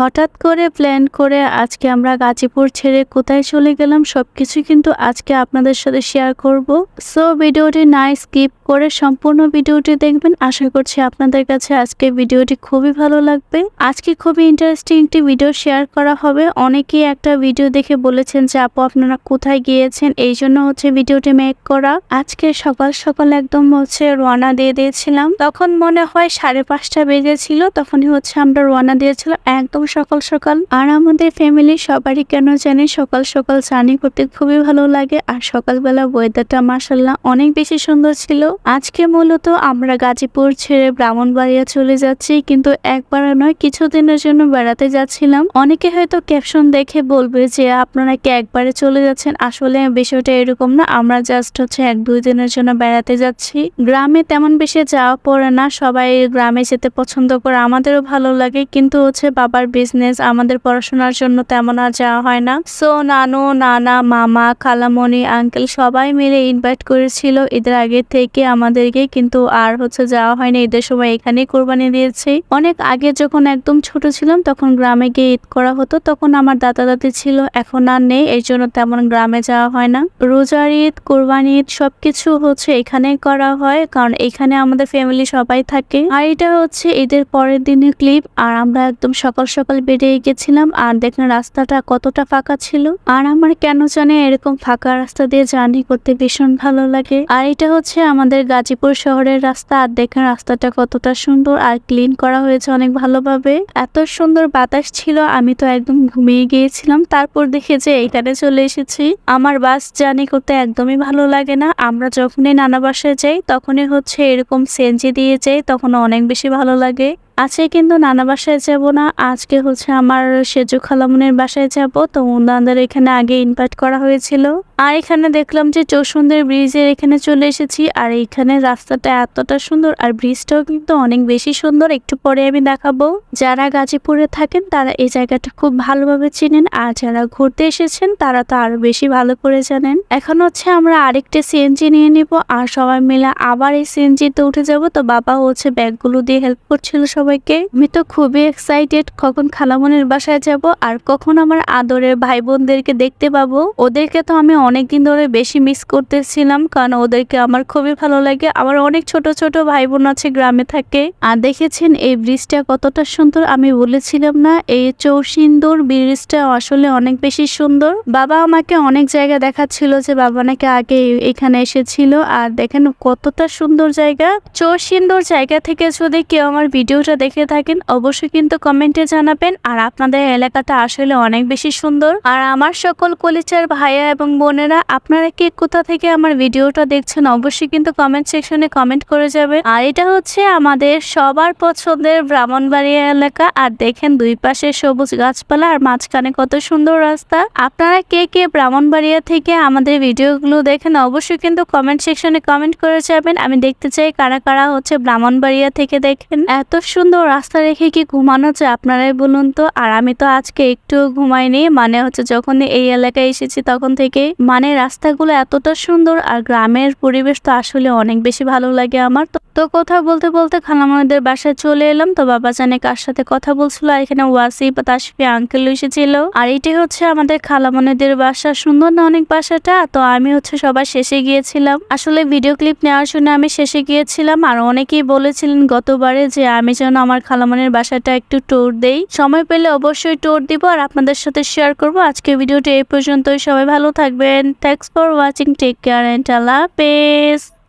হঠাৎ করে প্ল্যান করে আজকে আমরা গাজীপুর ছেড়ে কোথায় চলে গেলাম সবকিছু কিন্তু আজকে আপনাদের সাথে শেয়ার করব। সো ভিডিওটি না স্কিপ করে সম্পূর্ণ ভিডিওটি দেখবেন। আশা করছি আপনাদের কাছে আজকে ভিডিওটি খুবই ভালো লাগবে। আজকে খুবই ইন্টারেস্টিং একটি ভিডিও শেয়ার করা হবে। অনেকেই একটা ভিডিও দেখে বলেছেন যে, আপু, আপনারা কোথায় গিয়েছেন? এই জন্য হচ্ছে ভিডিওটি মেক করা। আজকে সকাল সকাল একদম হচ্ছে রওনা দিয়ে দিয়েছিলাম। তখন মনে হয় সাড়ে পাঁচটা বেজেছিল তখনই হচ্ছে আমরা রওনা দিয়েছিলাম। একদম সকাল সকাল। আর আমাদের ফ্যামিলি সবারই কেন জানে সকাল সকাল জার্নি করতে খুবই ভালো লাগে। আর সকালবেলা ওয়েদারটা মাসাল্লাহ অনেক বেশি সুন্দর ছিল। আজকে মূলত আমরা গাজীপুর ছেড়ে ব্রাহ্মণবাড়িয়া চলে যাচ্ছি। কিন্তু একবার নয়, কিছুদিনের জন্য বেড়াতে যাচ্ছিলাম। অনেকে হয়তো ক্যাপশন দেখে বলবে যে, আপনারা কি একবারে চলে যাচ্ছেন? আসলে বিষয়টা এরকম না। আমরা জাস্ট হচ্ছে এক, দুই দিনের জন্য বেড়াতে যাচ্ছি। গ্রামে তেমন বেশি যাওয়া পড়ে না। সবাই গ্রামে যেতে পছন্দ করে। আমাদেরও ভালো লাগে। কিন্তু হচ্ছে বাবার বিজনেস আমাদের পড়াশোনার জন্য তেমন আর যাওয়া হয় না। সো নানু, নানা, মামা, খালামণি আঙ্কেল সবাই মিলে ইনভাইট করেছিল। ঈদের আগে থেকে আমাদেরকে কিন্তু আর হচ্ছে যাওয়া হয়নি। ঈদের সময় এখানেই কোরবানি দিয়েছি। অনেক আগে যখন একদম ছোট ছিলাম, তখন গ্রামে গিয়ে ঈদ করা হতো। তখন আমার দাদা দাদি ছিল, এখন আর নেই। এই জন্য তেমন গ্রামে যাওয়া হয় না। রোজার ঈদ, কোরবানি ঈদ সবকিছু হচ্ছে এখানেই করা হয়। কারণ এখানে আমাদের ফ্যামিলি সবাই থাকে। আর এটা হচ্ছে ঈদের পরের দিনের ক্লিপ আর আমরা একদম সকাল সকাল বেরিয়ে গেছিলাম আর দেখেন রাস্তাটা কতটা ফাঁকা ছিল। আর আমার কেন জানে এরকম ফাঁকা রাস্তা দিয়ে জার্নি করতে ভীষণ ভালো লাগে। আর এটা হচ্ছে আমাদের গাজীপুর শহরের রাস্তা। আর দেখেন রাস্তাটা কতটা সুন্দর আর ক্লিন করা হয়েছে অনেক ভালোভাবে। এত সুন্দর বাতাস ছিল, আমি তো একদম ঘুমিয়ে গিয়েছিলাম। তারপর দেখে যে এইখানে চলে এসেছি। আমার বাস জার্নি করতে একদমই ভালো লাগে না। আমরা যখনই নানা বাসায় যাই, তখনই হচ্ছে এরকম সেনজি দিয়ে যাই, তখন অনেক বেশি ভালো লাগে। আজকে কিন্তু নানা বাসায় যাব না। আজকে হচ্ছে আমার সেজু খালামনের বাসায় যাব। তো ওনাদের এখানে আগে ইনভাইট করা হয়েছিল। আর এখানে দেখলাম যে চৌসুন্দর ব্রিজের এখানে চলে এসেছি। আর এইখানে রাস্তাটা এতটা সুন্দর আর ব্রিজটাও কিন্তু অনেক বেশি সুন্দর। একটু পরে আমি দেখাবো। যারা গাজীপুরে থাকেন, তারা এই জায়গাটা খুব ভালোভাবে চিনেন। আর যারা ঘুরতে এসেছেন, তারা তো আরও বেশি ভালো করে জানেন। এখন হচ্ছে আমরা আরেকটা সিএনজি নিয়ে নিব। আর সবাই মিলে আবার এই সিএনজিতে উঠে যাব। তো বাবা হচ্ছে ব্যাগগুলো দিয়ে হেল্প করছিল সবাইকে। আমি তো খুবই এক্সাইটেড কখন খালামনের বাসায় যাব আর কখন আমার আদরের ভাই বোনদেরকে দেখতে পাবো। ওদেরকে তো আমি অনেকদিন ধরে বেশি মিস করতেছিলাম কারণ ওদেরকে আমার খুবই ভালো লাগে। আমার অনেক ছোট ছোট ভাই বোন আছে, গ্রামে থাকে। আর দেখেছেন এই ব্রিজটা কতটা সুন্দর আমি বলেছিলাম না? এই চৌসিন্দুর ব্রিজটা আসলে অনেক বেশি সুন্দর। বাবা আমাকে অনেক জায়গা দেখাচ্ছিল যে বাবা নাকি আগে এখানে এসেছিল। আর দেখেন কতটা সুন্দর জায়গা। চৌসিন্দুর জায়গা থেকে যদি কেউ আমার ভিডিওটা দেখে থাকেন, অবশ্যই কিন্তু কমেন্টে জানাবেন। আর আপনাদের এলাকাটা আসলে অনেক বেশি সুন্দর। আর আমার সকল কলিচার ভাইয়া এবং বোনেরা, আপনারা কি কোথা থেকে আমার ভিডিওটা দেখছেন, অবশ্যই কিন্তু কমেন্ট সেকশনে কমেন্ট করে যাবে আর এটা হচ্ছে আমাদের সবার পছন্দের ব্রাহ্মণবাড়িয়া এলাকা। আর দেখেন দুই পাশে সবুজ গাছপালা আর মাঝখানে কত সুন্দর রাস্তা। আপনারা কে কে ব্রাহ্মণবাড়িয়া থেকে আমাদের ভিডিওগুলো দেখেন, অবশ্যই কিন্তু কমেন্ট সেকশনে কমেন্ট করে যাবেন। আমি দেখতে চাই কারা কারা হচ্ছে ব্রাহ্মণবাড়িয়া থেকে দেখেন। এত সুন্দর রাস্তা রেখে কি ঘুমানো যায়? আপনারাই বলুন তো। আর আমি তো আজকে একটু ঘুমাইনি মানে হচ্ছে যখন এই এলাকায় এসেছি তখন থেকে। মানে রাস্তাগুলো এতটা সুন্দর আর গ্রামের পরিবেশ তো আসলে অনেক বেশি ভালো লাগে আমার। তো তো কথা বলতে বলতে খালামাদের বাসায় চলে এলাম। তো বাবা জানে কার সাথে কথা বলছিল আর এখানে ওয়াসি বা তাসফি আঙ্কেল এসেছিল। আর এটাই হচ্ছে আমাদের খালামনেদের বাসা। সুন্দর না অনেক বাসাটা? তো আমি হচ্ছে সবার শেষে গিয়েছিলাম। আসলে ভিডিও ক্লিপ নেওয়ার জন্য আমি শেষে গিয়েছিলাম। আর অনেকেই বলেছিলেন গতবারে যে আমি যেন আমার খালামনের বাসাটা একটু ট্যুর দেই। সময় পেলে অবশ্যই ট্যুর দিব আর আপনাদের সাথে শেয়ার করব। আজকে ভিডিওটি এই পর্যন্তই। সবাই ভালো থাকবেন। Thanks for watching take care and আল্লাহ হাফেজ।